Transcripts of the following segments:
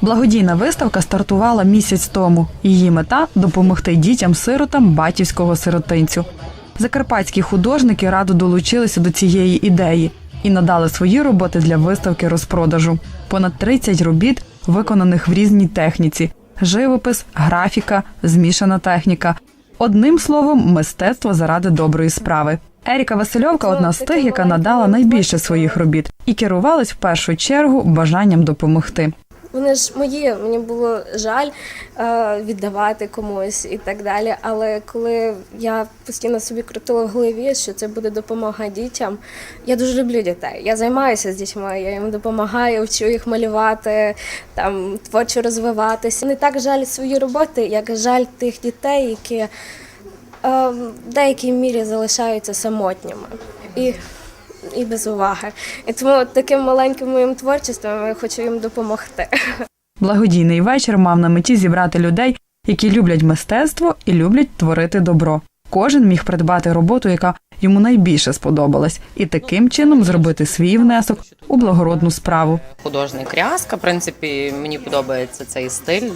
Благодійна виставка стартувала місяць тому. Її мета допомогти дітям-сиротам батьківського сиротинцю. Закарпатські художники радо долучилися до цієї ідеї і надали свої роботи для виставки розпродажу. Понад 30 робіт, виконаних в різній техніці: живопис, графіка, змішана техніка. Одним словом, мистецтво заради доброї справи. Еріка Васильовка одна з тих, яка надала найбільше своїх робіт, і керувалась в першу чергу бажанням допомогти. Вони ж мої, мені було жаль е, віддавати комусь і так далі. Але коли я постійно собі крутила в голові, що це буде допомога дітям, я дуже люблю дітей. Я займаюся з дітьми, я їм допомагаю, вчу їх малювати, там творчо розвиватися. Не так жаль свої роботи, як жаль тих дітей, які е, в деякій мірі залишаються самотніми. І і без уваги. І тому таким маленьким моїм творчеством я хочу їм допомогти. Благодійний вечір мав на меті зібрати людей, які люблять мистецтво і люблять творити добро. Кожен міг придбати роботу, яка йому найбільше сподобалась, і таким чином зробити свій внесок у благородну справу. художник Рязка. В принципі, мені подобається цей стиль,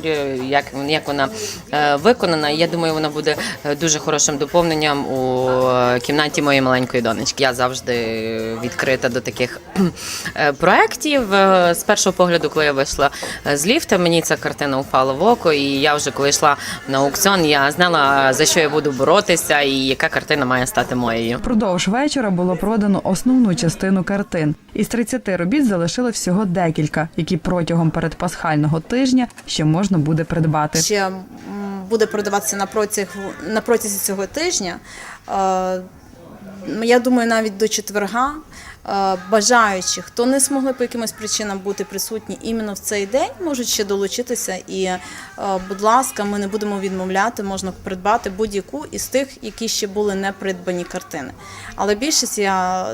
як, як вона е, виконана. Я думаю, вона буде е, дуже хорошим доповненням у е, кімнаті моєї маленької донечки. Я завжди відкрита до таких проєктів. З першого погляду, коли я вийшла з ліфта, мені ця картина упала в око, і я вже коли йшла на аукціон, я знала за що я буду боротися і яка картина має стати моєю. Впродовж вечора було продано основну частину картин. Із 30 робіт залишили всього декілька, які протягом передпасхального тижня ще можна буде придбати. ще буде продаватися на протязі, на протязі цього тижня. Я думаю, навіть до четверга е, бажаючі, хто не змогли по якимось причинам бути присутні іменно в цей день, можуть ще долучитися. І, е, будь ласка, ми не будемо відмовляти, можна придбати будь-яку із тих, які ще були не придбані картини. Але більшість я.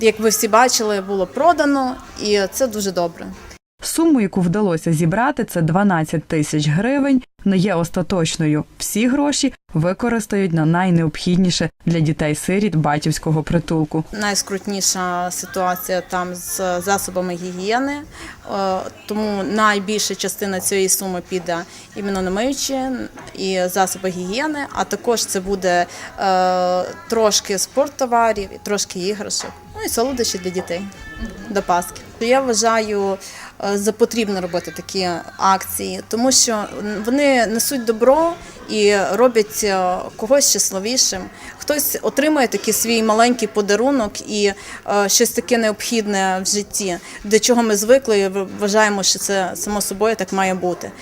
Як ви всі бачили, було продано, і це дуже добре. Суму, яку вдалося зібрати, це 12 тисяч гривень, не є остаточною. Всі гроші використають на найнеобхідніше для дітей-сиріт батьківського притулку. Найскрутніша ситуація там з засобами гігієни, е, тому найбільша частина цієї суми піде іменно на миючі і засоби гігієни, а також це буде е, трошки спорттоварів, трошки іграшок, ну і солодощі для дітей до Пасхи. Я вважаю потрібно робити такі акції, тому що вони несуть добро і роблять е, когось щасливішим. Хтось отримує такий свій маленький подарунок і е, щось таке необхідне в житті, до чого ми звикли і вважаємо, що це само собою так має бути.